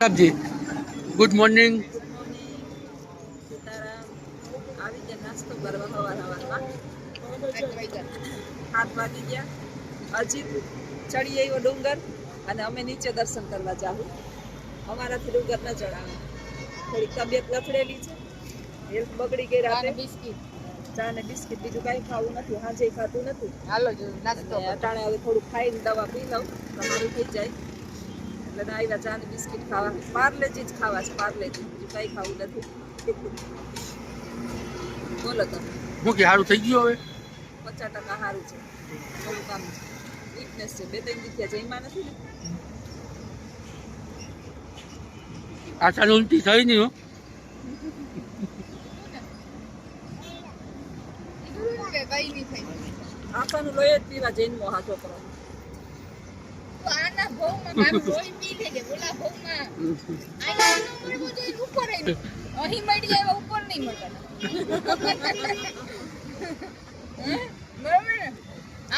Pratapji good morning આવી ગયા નાસ્તો કરવા હવાર હવારમાં હાથ વાગી ગયા. અજીત ચડી આવ્યો ડુંગર અને અમે નીચે દર્શન કરવા જાવું અમારાથી ડુંગર ન ચડાવે. થોડીક તબિયત લથડેલી છે. હેલ્થ બગડી ગઈ રાતે. ચા ને બિસ્કિટ. બીજું કાંઈ ખાવું નથી. હાજે ખાતું નથી. હાલો નાસ્તો અટાણે હવે થોડું ખાઈને દવા પી લઉં. તમારું થઈ જાય. એટલે આવ્યા ચા ને બિસ્કિટ ખાવા પાર્લેજી જ ખાવા છે પાર્લેજી બીજું કાંઈ ખાવું નથી. બોલો તમે. હું કે સારું થઈ ગયું હવે. પચાસ ટકા સારું છે. થોડું કામ વીકનેસ છે. બે ત્રણ દીથી જઈમાં નથી ને? આશા ઉલટી થઈ નહીં હો. આખાનું લોહી જ પીવા જઈને મોહા છોકરો આના ભોગમાં મારું લોહી પી લેજે બોલા ભોગમાં અહીંયા એનો મળવો જોઈએ ઉપર એનો. અહીં મળી જાય ઉપર નહીં મળવાના બરોબર ને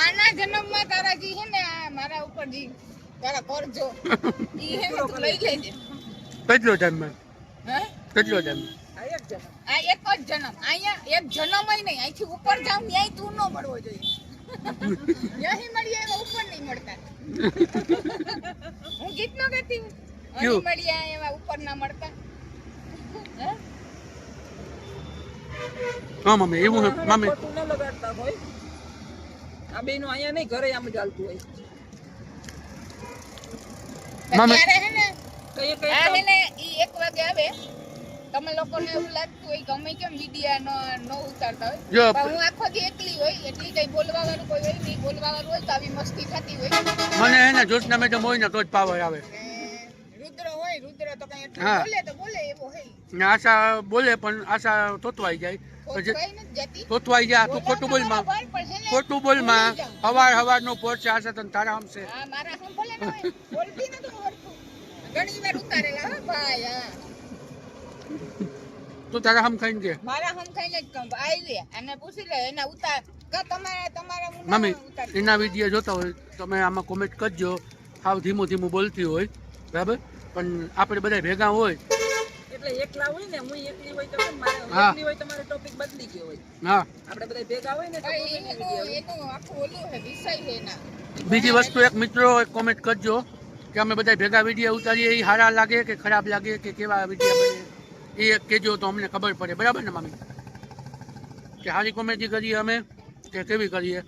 આના જન્મમાં તારા જી હે ને આ મારા ઉપર જી તારા કરજો ઈ હે ને તું લઈ લેજે કેટલો જન્મ? હે? કેટલો જન્મ? આ એક જણ આ એક જ જન્મ. અહીંયા એક જન્મ નહીં. અહીંથી ઉપર જાઉં ન્યાય તું ન મળવો જોઈએ. ન્યાહી મળીએ એવા ઉપર નહીં મળતા. હું ગીત નો ગાતી હું અહીં? મળ્યા એવા ઉપર ના મળતા. હા? મમ્મી એવું હે મમ્મી ખોટું ન લગાડતા હોય. આ બેનો અહીંયા નહીં ઘરે આમ જ હાલતું હોય. મમ્મી ત્યારે હે ને કઈ કઈ આ હે ને ઈ 1 વાગે આવે. તમે લોકોને એવું લાગતું હોય કે અમે કેમ મીડિયા નો ઉતારતા હોય? પણ હું આખો દી એકલી હોય એટલી કઈ બોલવા વાળું કોઈ હોય નહીં બોલવા વાળું હોય તો આવી મસ્તી થતી હોય. મને હે ને જોશના મેડમ હોય ને તો જ પાવર આવે. રુદ્ર હોય રુદ્ર તો કઈ એટલું. બોલે તો બોલે એવો હોય. ને આશા બોલે પણ આશા તોતવાઈ જાય. તોતવાઈ જાય તું ખોટું બોલમાં. તો બરાબર, પણ છે ને, ખોટું બોલમાં. હવાર હવાર નો પોચ છે આશા તને તારા આમ હા, મારા હમ ભલે બોલતી નથી આવડતું. ઘણી વાર ઉતારેલા હો ભાઈ હા. તું તારા હમ ખાઈને કે? મારા હમ ખાઈને જ કહું. આવી અને પૂછી લે એના ઉતાર કે તમારા તમારા મમ્મી એના વીડિયો જોતા હોય તમે આમાં કોમેન્ટ કરજો. હાવ ધીમું ધીમું બોલતી હોય બરાબર? પણ આપણે બધા ભેગા હોય. એટલે એકલા હોય ને હું એકલી હોય તો મારે એકલી હોય તો ટોપિક બદલી ગયો હોય. હા. આપણે બધા ભેગા હોય ને તો એનું. આખું ઓલું છે વિષય છે એના. બીજી વસ્તુ એક મિત્રો એક કોમેન્ટ કરજો કે અમે બધા ભેગા વીડિયો ઉતારીએ એ સારા લાગે કે ખરાબ લાગે કે કેવા વીડિયો એ કહેજો તો અમને ખબર પડે. બરાબર ને મમ્મી કે સારી કોમેડી કરીએ અમે કે કેવી કરીએ?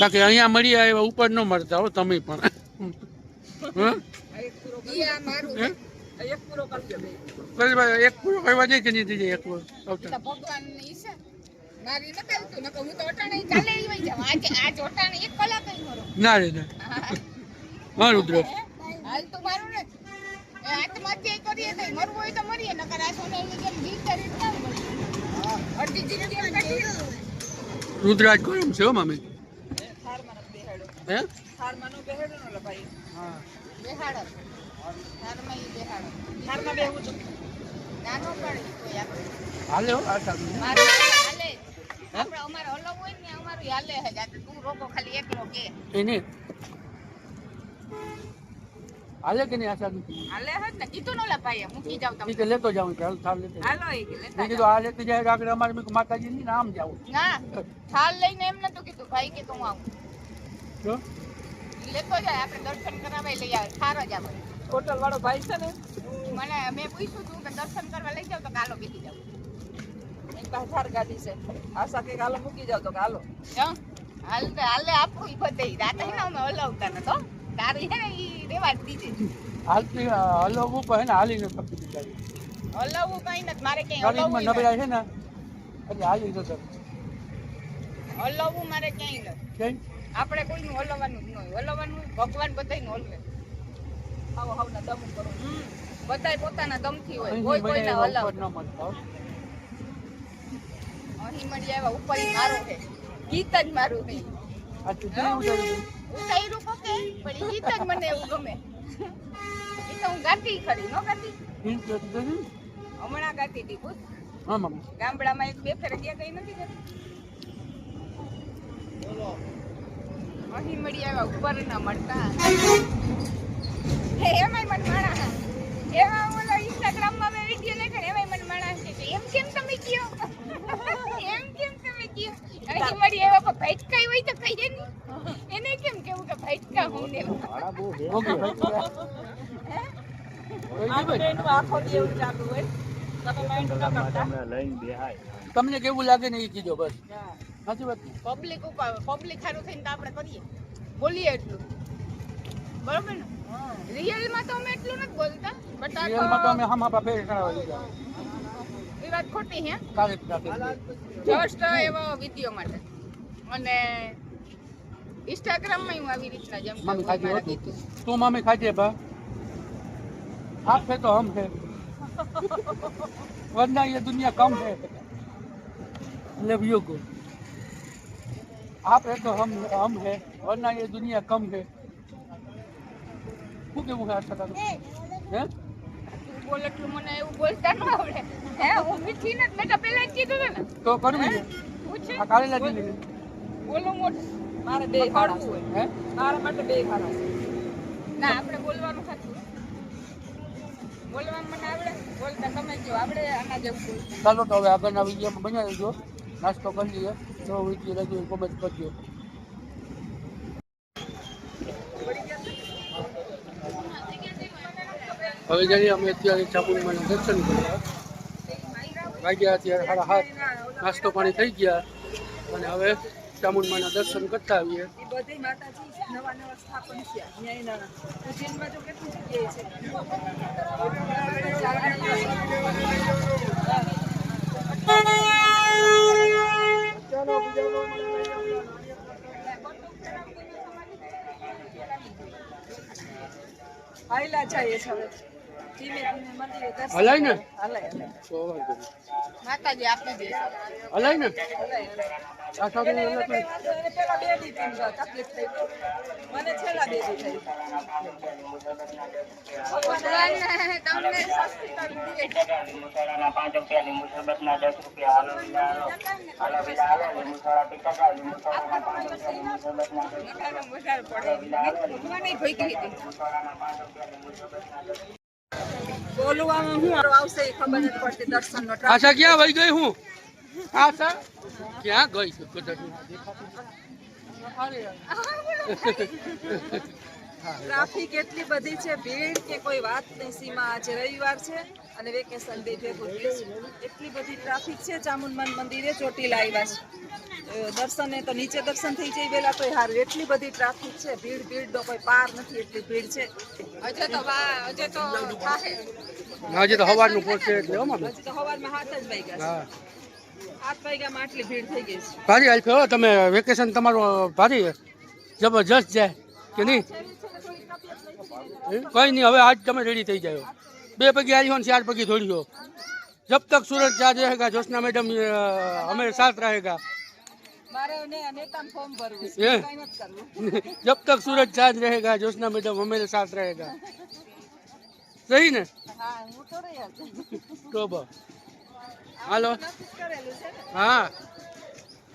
બાકી અહીંયા મળી એવા ઉપર ન મળતા હો તમે પણ. એક પૂરો કરવા દે કે નહીં એક પૂરો ની રે ના. હા રુદ્ર. હાલ તો મારું ને એ આત્મહત્યા કરીએ તો મરવું હોય તો મરીએ નકર આ સોનાની જેમ જીવ કરી ના મળે અડધી જિંદગી કાઢીએ રુદ્રાજ ગરમ છે હો બેહાડ્યો હે? થાળમાં નો બેહાડ્યો ભાઈ. હા. બેહાડો. ઘરમાં ઈ બેહાડો. થાળમાં બેહું છું. નાનો પડે કોઈ આપણે હાલે આ સારું. મારું હાલે. આપણે અમારે અલગ હોય ને અમારું હાલે હે. તું રોકો ખાલી એકલો કે. એને હાલે કે નહીં આ સારું હાલે હે ને. કીધું ન લા હું મૂકી જાવ ઈ તમે કે લેતો જાઉં ચાલ થાળ લેતો. હાલો એ કે લેતા મેં કીધું આ લેતી જાય આગળ અમારે. મેં કીધું માતાજી ની નામ જાવું ના થાળ લઈને એમ નતું કીધું. ભાઈ કે તું આવું. જો. લેતો જાય આપણે દર્શન કરાવાય લઈ આવે થાર જ આવે. હોટલ વાળો ભાઈ છે ને? મને મેં પૂછ્યું તું કે દર્શન કરવા લઈ જાવ તો કાલો બેસી જાવ પાસે થાર ગાડી છે. આશા કે હાલો મૂકી જાવ તો કે હાલો? હાલ હાલે આપણું બધે રાતે ને અમે હલાવતા નતો તારી હે ને ઈ રેવા જ હાલતી હલવું પણ ને હાલી નથી શકતી બિચારી. હલાવવું કઈ નથી મારે કઈ શરીરમાં નબળાઈ છે ને એટલે હાલી નથી શકતી. હલાવવું મારે ક્યાંય નથી. આપણે કોઈનું હલાવવાનું જ ન હોય. ભગવાન બધાયનું હલવે. હાવ હાવ દમ કરો બધાય પોતાના દમથી હોય. કોઈ કોઈના હલાવ. ન મળતો અહીં મળી આવ્યા ઉપર ઈ મારું છે. ગીત જ મારું? ઉતાર્યું ગીત જ મને એવું ગમે. એ તો હું ગાતી ખરી નો ગાતી? હમણાં ગાતી હતી પૂછ ગામડામાં એક બે ફરજિયા કઈ નથી કરતી અહીં મળી આવ્યા ઉપર ના મળતા. હે એમાંય મને માણા એવા ઓલો ઇન્સ્ટાગ્રામમાં મેં વીડિયો નાખ્યો એમાંય મને માણા એમ કેમ તમે કયો? એમ કેમ તમે કયો? તમને કેવું લાગે ને એ કીધો બસ. સાચી વાત પબ્લિક ઉપર પબ્લિક સારું થઈને તો આપણે કરીએ. બોલીએ એટલું. બરોબર ને? રિયલમાં તો અમે એટલું નથી બોલતા બટ રિયલમાં તો અમે હમ આપા ફેર કરાવી દીધા એ વાત ખોટી હે કાલે જ રાખી જસ્ટ એવો વિડીયો માટે અને ઇન્સ્ટાગ્રામમાં હું આવી રીતના જેમ કે મમ્મી ખાતી મારા હોતું કીધું તું મમ્મી ખાતી બા आप है तो हम है वरना ये दुनिया कम है लव यू को आप है तो हम हम है वरना ये दुनिया कम है શું કેવું છે આ છતાં હે તું બોલ એટલું મને એવું બોલતા ન આવડે. હે હું મીઠી ને મેં તો પહેલા જ કીધું હતું ને. તો કરવી છે આ કાલે લાગી લીધી. બોલો મોટું. મારે બે હારા છે. હે મારા માટે બે હારા છે. ના આપણે બોલવાનું સાચું બોલવાનું મને આવડે? બોલતા તમે જો આવડે આના જેવું ચાલો તો હવે આગળના વિડીયોમાં બનાવી દો નાસ્તો કરી લઈએ. જો વીડિયો લાગ્યો કોમેન્ટ કરજો. હવે જઈએ અમે અત્યારે ચામુંડમાના દર્શન કર્યા વાગ્યા અત્યારે સાડા હાથ નાસ્તો પાણી થઈ ગયા અને હવે ચામુંડમાના દર્શન કરતા આવીએ. હાયલા જઈએ છે હલાય ને? માતાજી આપી દે. હલાય ને આ સાથે પહેલા બે દી તકલીફ થઈ મને છેલ્લા બે દી થઈ ભગવાન તમને સસ્તી કરી દે. પાંચ દસ રૂપિયા હાલો હાલો બીજા હાલો રૂપિયા પડે હતી પાંચ દસ બોલવામાં હું આવશે એ ખબર પડતી દર્શનનો ટ્રાફિક આશા ક્યાં વહી ગઈ હું? આશા? ક્યાં ગઈ છું? કદાચ ટ્રાફિક એટલી બધી છે ભીડ કે કોઈ વાત નહીં સીમા આજે રવિવાર છે અને વેકેશન બે ભેગું એટલી બધી ટ્રાફિક છે ચામુંડમાન મંદિરે ચોટીલા આવ્યા છે. દર્શને તો નીચે દર્શન થઈ જાય પેલા તો હાર. એટલી બધી ટ્રાફિક છે ભીડ ભીડનો કોઈ પાર નથી એટલી ભીડ છે. હજે તો હજે તો હજે તો સવારનું પહોંચે એટલે હજે તો સવારમાં હાથ જ વાગ્યા હાથ વાગ્યામાં આટલી ભીડ થઈ ગઈ છે. ભારી તમે વેકેશન તમારું ભારી જબરજસ્ત જાય કે નહીં? કઈ નહીં હવે આજ તમે રેડી થઈ જાઓ બે પગી આવી હો ને ચાર પગી થોડી હો જબ તક सूरज चार्ज रहेगा जोशना मैडम हमें साथ रहेगा મારે ને નેતાનું ફોર્મ ભરવું એ? છે કઈ નથી કરવું जब तक सूरज चार्ज रहेगा जोशना मैडम हमारे साथ रहेगा सही ने હા હું તો રહી હતી तो बस હાલો નક્કી જ કરેલું છે ને हाँ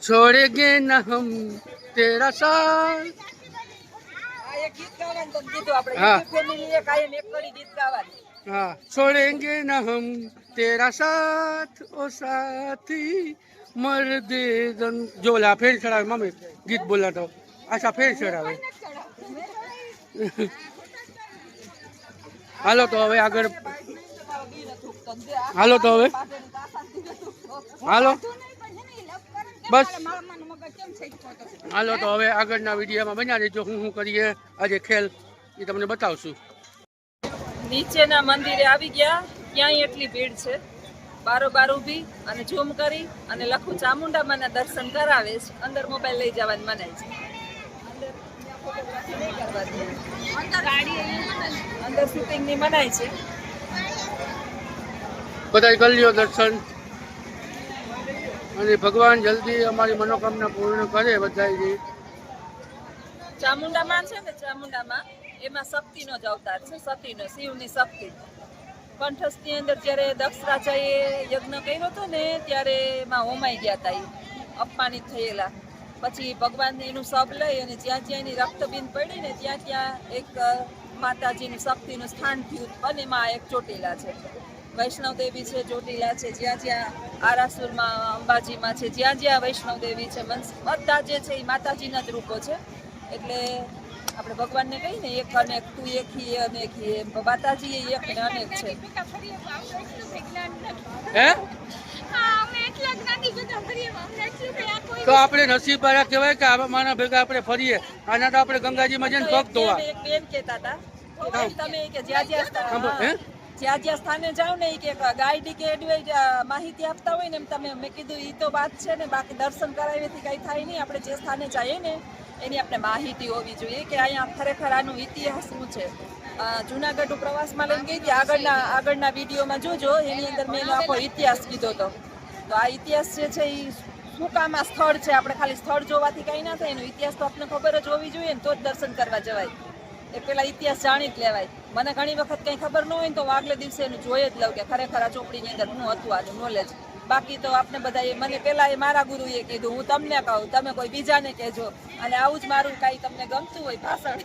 छोड़ेंगे न हम तेरा साथ हाँ छोड़ेंगे न हम तेरा साथ ओ साथी मर्दे दन जो ला फेर चढ़ावे मम्मी गीत बोला तो अच्छा फेर चढ़ावे હાલો તો હવે આગળ હાલો તો હવે હાલો બસ હાલો તો હવે આગળના વિડીયોમાં બન્યા રહેજો. હું શું કરીએ? આજે ખેલ એ તમને બતાવશું. નીચેના મંદિરે આવી ગયા. ક્યાંય એટલી ભીડ છે? બારોબાર ઊભી અને ઝૂમ કરી અને લખું ચામુંડામાના દર્શન કરાવે છે. અંદર મોબાઈલ લઈ જવાની મનાય છે. અંદર શૂટિંગની મનાય છે. બધા કરી દર્શન. અને ભગવાન જલ્દી અમારી મનોકામના પૂર્ણ કરે બધાયની. ચામુંડામાં છે ને ચામુંડામાં, એમાં શક્તિનો જ અવતાર છે સતીનો શિવની શક્તિ. કંઠસ્થની અંદર જ્યારે દક્ષ રાજાએ યજ્ઞ કર્યો હતો ને, ત્યારે એમાં હોમાઈ ગયા હતા એ અપમાનિત થયેલા. પછી ભગવાનને એનું સબ લઈ અને જ્યાં જ્યાં એની રક્તબિંદ પડી ને, ત્યાં ત્યાં એક માતાજીની શક્તિનું સ્થાન થયું અને એમાં એક ચોટીલા છે. વૈષ્ણવ દેવી છે ચોટીલા છે જ્યાં જ્યાં આરાસુરમાં અંબાજીમાં છે જ્યાં જ્યાં વૈષ્ણવદેવી છે મનસ- બધા જે છે એ માતાજીના જ રૂપો છે. એટલે આપણે ભગવાનને કહીએ ને એક અનેક તું એક હી એ અનેક હી એમ. માતાજી એ એક ને અનેક છે. તો હે તો આપણે નસીબવાળા કહેવાય કે આવા માના ભેગા આપણે ફરીએ. આના તો આપણે ગંગાજીમાં જઈને પગ ધોવા બેન- એક કહેતા હતા. તમે કે જ્યાં જ્યાં જ્યાં જ્યાં સ્થાને જાઓ ને કે ગાઈડ કે એડવાઇડ માહિતી આપતા હોય ને એમ તમે, મેં કીધું એ તો વાત છે ને, બાકી દર્શન કરાવ્યાથી કંઈ થાય નહીં, આપણે જે સ્થાને જઈએ ને, એની આપણે માહિતી હોવી જોઈએ કે અહીંયા ખરેખર આનો ઇતિહાસ શું છે. જુનાગઢ પ્રવાસમાં લઈને ગઈ હતી, આગળના આગળના વિડીયોમાં જોજો, એની અંદર મેં એનો આખો ઇતિહાસ કીધો હતો. તો આ ઇતિહાસ જે છે એ શું કામ સ્થળ છે? આપણે ખાલી સ્થળ જોવાથી કંઈ ના થાય, એનો ઇતિહાસ તો આપણને ખબર જ હોવી જોઈએ ને, તો જ દર્શન કરવા જવાય. એ પેલા ઇતિહાસ જાણી જ લેવાય. મને ઘણી વખત કંઈ ખબર ન હોય તો હું આગલે દિવસે એનું જોઈ જ લઉં કે ખરેખર આ ચોપડીની અંદર હું હતું, આનું નોલેજ બાકી તો આપણે બધા એ મને પેલા એ મારા ગુરુએ કીધું, હું તમને કહું, તમે કોઈ બીજાને કહેજો. અને આવું જ મારું કાંઈ તમને ગમતું હોય ભાષણ.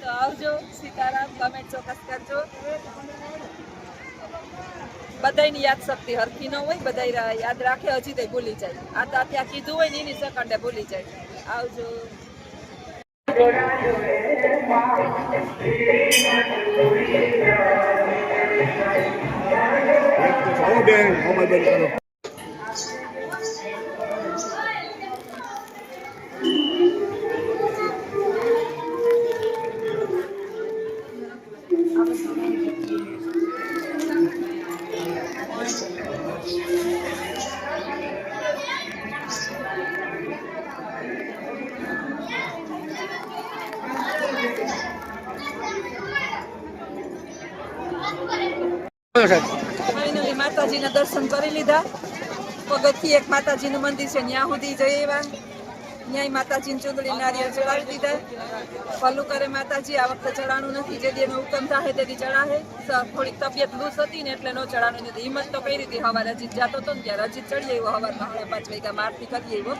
તો આવજો, સીતારામ કમેન્ટ ચોક્કસ કરજો. બધાની યાદ શક્તિ હરખી ન હોય બધા યાદ રાખે, હજી તે ભૂલી જાય. આ તો ત્યાં કીધું હોય ને એની સેકન્ડે ભૂલી જાય. આવજો. બેન મોબાઈલ બંધ કરો સાહેબ ફાઇનલી માતાજીના દર્શન કરી લીધા. પગથી એક માતાજીનું મંદિર છે ત્યાં સુધી જઈ એવા ન્યાય માતાજીની ચૂંદડી નારિયેળ ચડાવી દીધા. પલ્લુ કરે માતાજી, આ વખતે ચડાણું નથી, જે દી હુકમ થાય તેથી ચડાવે થોડીક તબિયત લૂસ હતી ને એટલે ન ચડાણું નથી હિંમત તો કરી હતી, હવારે અજીત જતો હતો ને ત્યારે અજીત ચડી આવ્યો હવારમાં સાડા પાંચ વાગ્યા મારથી કરી આવ્યો.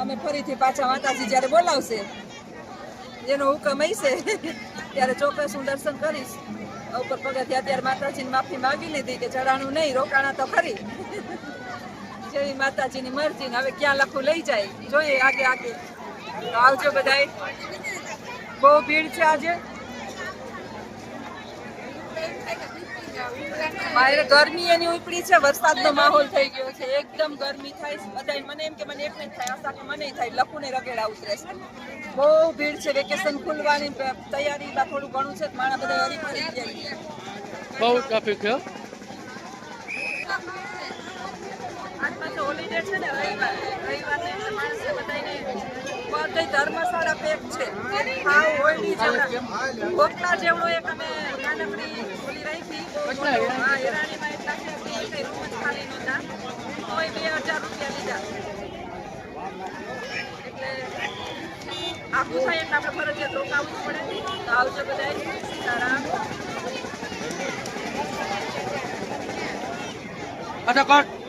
અમે ફરીથી પાછા માતાજી જ્યારે બોલાવશે, જેનો હુકમ હશે, ત્યારે ચોક્કસ હું દર્શન કરીશ. ઉપર પગથિયા અત્યારે માતાજીની માફી માગી લીધી કે ચડાણું નહીં, રોકાણા તો ખરી. જેવી માતાજીની મરજી ને હવે ક્યાં લખું લઈ જાય? જોઈએ આગે આગે. આવજો બધાય. બહુ ભીડ છે આજે? મારે ગરમી એની ઉપડી છે વરસાદનો માહોલ થઈ ગયો છે એકદમ ગરમી થાય બધાય મને એમ કે મને એકને જ થાય આશા કે મને થાય લખું ને રગેડા ઉતરે છે. બહુ ભીડ છે વેકેશન ખુલવાની તૈયારી થોડું ઘણું છે માણા બધા હરી ફરી બહુ ટ્રાફિક છે હોલિડે ને રવિવાર રવિવારને એટલે માણસે બધાયને બધે ધર્મશાળા પેક છે. હાવ હોળી જેવડા ગોખલા જેવડો એક અમે નાનકડી ઓલી રાખી આખું થાય એટલે આપણે ફરજિયાત રોકાવવું પડે તો આવજો સીતારામ અચ્છા કર